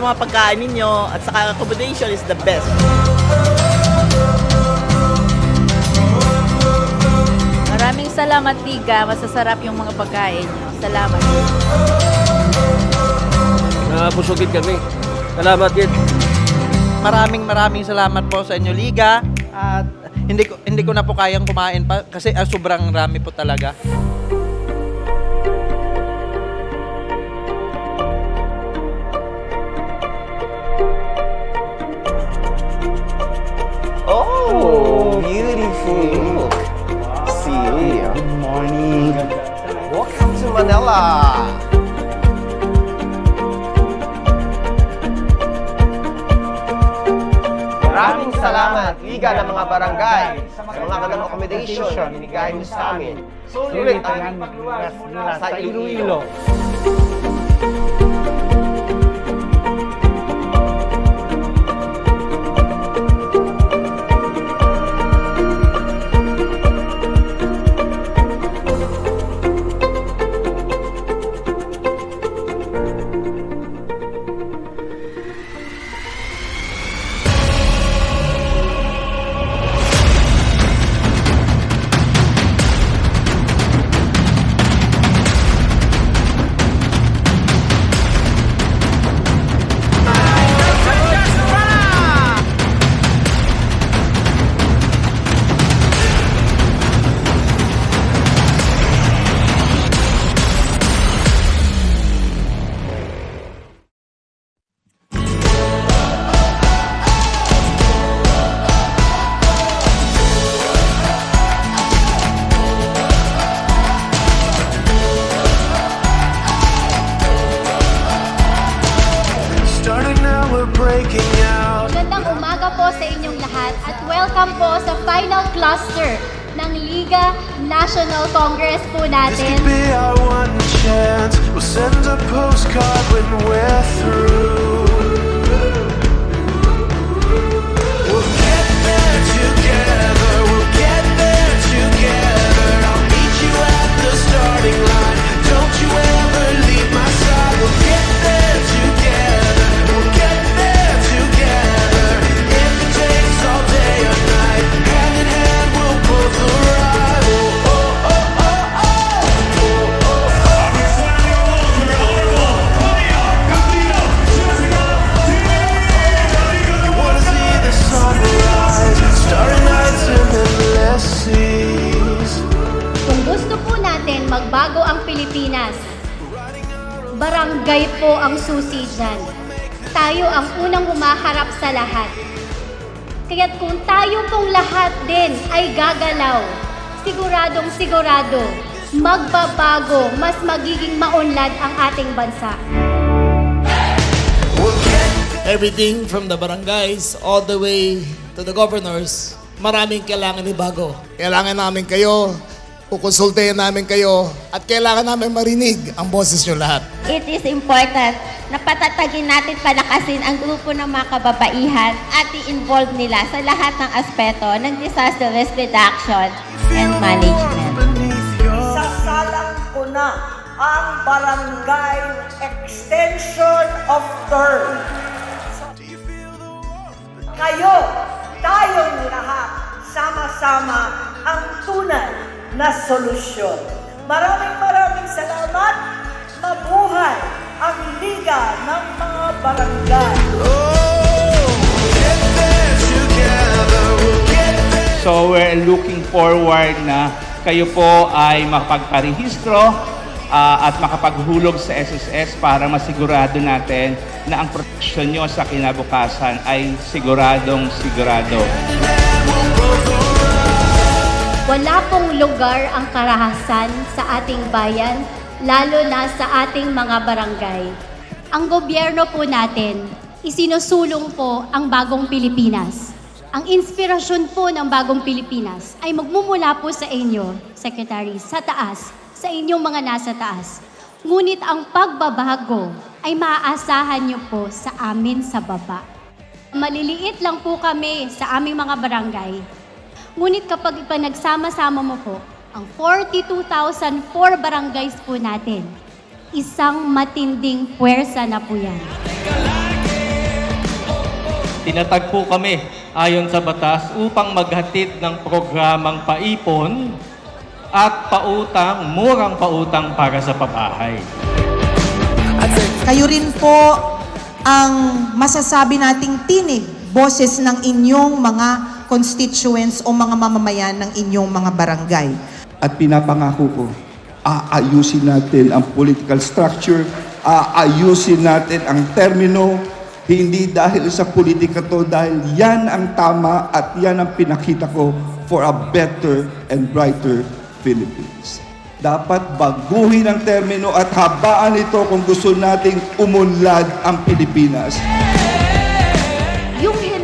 yung mga pagkain ninyo at saka accommodation is the best. Maraming salamat, Tiga. Masasarap yung mga pagkain nyo. Salamat. Napusugid kami. Salamat din. Maraming maraming salamat po sa inyo Liga at hindi ko hindi ko na po kayang kumain pa kasi ah, sobrang rami po talaga. Maraming salamat, Liga ng mga Barangay, sa mga magandang accommodation na binigay mo sa amin. Sulit ang pagluwas mula sa Iloilo. Starting breaking out. Magandang umaga po sa inyong lahat at welcome po sa final cluster ng Liga National Congress po This natin. could be our one chance. We'll send a postcard when we're through. Barangay po ang susi dyan. Tayo ang unang humaharap sa lahat. Kaya't kung tayo pong lahat din ay gagalaw, siguradong sigurado, magbabago, mas magiging maunlad ang ating bansa. everything from the barangays all the way to the governors, maraming kailangan ibago. Kailangan namin kayo, kukonsultahin namin kayo, at kailangan namin marinig ang boses nyo lahat. It is important na patatagin natin palakasin ang grupo ng mga kababaihan at i-involve nila sa lahat ng aspeto ng disaster risk reduction and management. Sasalang ko na ang barangay extension of term. Kayo, tayong lahat, sama-sama ang tunay na solusyon. Maraming maraming salamat. Mabuhay ang Liga ng mga Barangay. So we're looking forward na kayo po ay makapagparehistro ah, at makapaghulog sa SSS para masigurado natin na ang proteksyon nyo sa kinabukasan ay siguradong sigurado. Wala pong lugar ang karahasan sa ating bayan, lalo na sa ating mga barangay. Ang gobyerno po natin, isinusulong po ang bagong Pilipinas. Ang inspirasyon po ng bagong Pilipinas ay magmumula po sa inyo, Secretary, sa taas, sa inyong mga nasa taas. Ngunit ang pagbabago ay maaasahan niyo po sa amin sa baba. Maliliit lang po kami sa aming mga barangay. Ngunit kapag ipanagsama-sama mo po, ang 42,004 barangays po natin, isang matinding puwersa na po yan. tinatag po kami ayon sa batas upang maghatid ng programang paipon at pautang, murang pautang para sa pabahay. Kayo rin po ang masasabi nating tinig, boses ng inyong mga constituents o mga mamamayan ng inyong mga barangay. At pinapangako ko, aayusin natin ang political structure, aayusin natin ang termino, hindi dahil sa politika to, dahil yan ang tama at yan ang pinakita ko for a better and brighter Philippines. Dapat baguhin ang termino at habaan ito kung gusto nating umunlad ang Pilipinas. Yung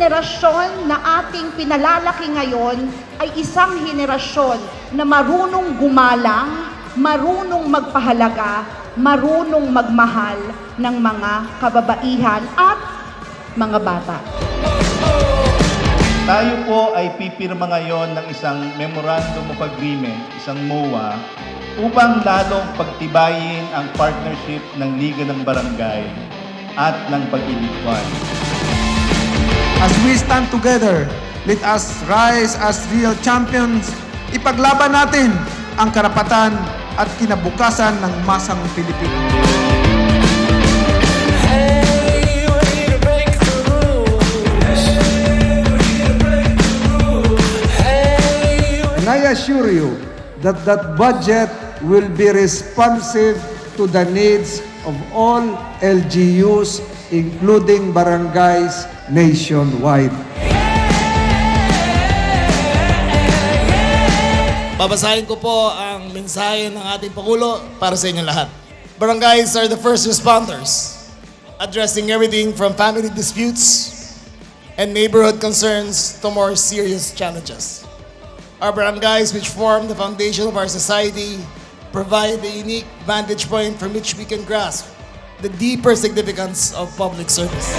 henerasyon na ating pinalalaki ngayon ay isang henerasyon na marunong gumalang, marunong magpahalaga, marunong magmahal ng mga kababaihan at mga bata. Tayo po ay pipirma ngayon ng isang Memorandum of Agreement, isang MOA, upang lalong pagtibayin ang partnership ng Liga ng Barangay at ng Pag-ibig. As we stand together, let us rise as real champions. Ipaglaban natin ang karapatan at kinabukasan ng masang Pilipino. I assure you that that budget will be responsive to the needs of all LGUs, including barangays nationwide. Babasahin ko po ang mensahe ng ating Pangulo para sa inyo lahat. Barangays are the first responders, addressing everything from family disputes and neighborhood concerns to more serious challenges. Our barangays, which form the foundation of our society, provide a unique vantage point from which we can grasp the deeper significance of public service.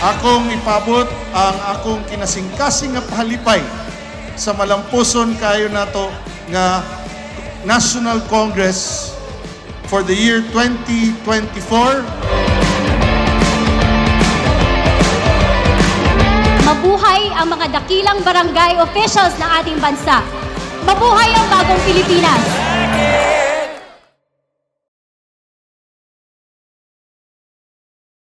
Akong ipabot ang akong kinasingkasing nga pahalipay sa malampuson kayo nato nga National Congress for the year 2024. Mabuhay ang mga dakilang barangay officials ng ating bansa. Mabuhay ang bagong Pilipinas!